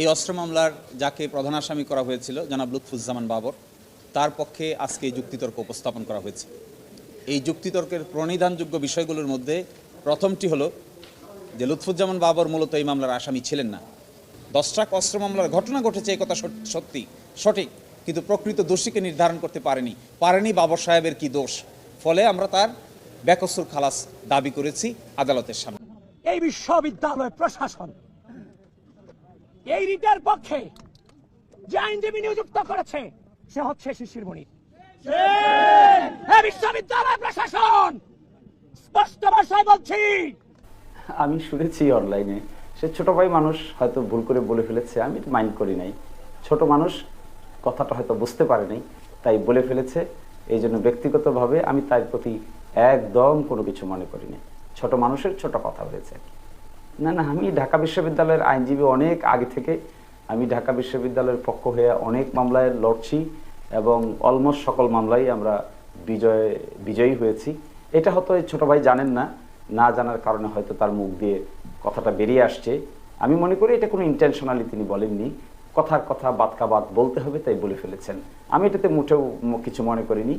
এই অস্ত্র মামলার যাকে প্রধান আসামি করা হয়েছিল, জনাব লুৎফুজ্জামান বাবর, তার পক্ষে আজকে যুক্তিতর্ক উপস্থাপন করা হয়েছে। এই যুক্তিতর্কের প্রণিধানযোগ্য বিষয়গুলোর মধ্যে প্রথমটি হলো যে লুৎফুজ্জামান বাবর মূলত এই মামলার আসামি ছিলেন না। দশ ট্রাক অস্ত্র মামলার ঘটনা ঘটেছে, এই কথা সত্যি, সঠিক, কিন্তু প্রকৃত দোষীকে নির্ধারণ করতে পারেনি। পারেনি বাবর সাহেবের কি দোষ? ফলে আমরা তার বেকসুর খালাস দাবি করেছি আদালতের সামনে। এই বিশ্ববিদ্যালয় প্রশাসন এই রিটের পক্ষে যে আইনজীবী নিযুক্ত করেছে, সে হচ্ছে শিশির মণি। বিশ্ববিদ্যালয় প্রশাসন, স্পষ্ট ভাষায় বলছি। আমি শুনেছি অনলাইনে, সে ছোট ভাই মানুষ হয়তো ভুল করে বলে ফেলেছে, আমি মাইন্ড করি নাই। ছোট মানুষ কথাটা হয়তো বুঝতে পারে নাই, তাই বলে ফেলেছে। এই জন্য ব্যক্তিগতভাবে আমি তার প্রতি একদম কোনো কিছু মনে করি নাই। ছোট মানুষের ছোট কথা হয়েছে। না না, আমি ঢাকা বিশ্ববিদ্যালয়ের আইনজীবী অনেক আগে থেকে। আমি ঢাকা বিশ্ববিদ্যালয়ের পক্ষ হয়ে অনেক মামলায় লড়ছি এবং অলমোস্ট সকল মামলায় আমরা বিজয়, বিজয়ী হয়েছি। এটা হয়তো এই ছোট ভাই জানেন না না জানার কারণে হয়তো তার মুখ দিয়ে কথাটা বেরিয়ে আসছে। আমি মনে করি এটা কোনো ইন্টেনশনালি তিনি বলেননি। কথার কথা বাদ কা বাদ বলতে হবে, তাই বলে ফেলেছেন। আমি এটাতে মোটেও কিছু মনে করিনি।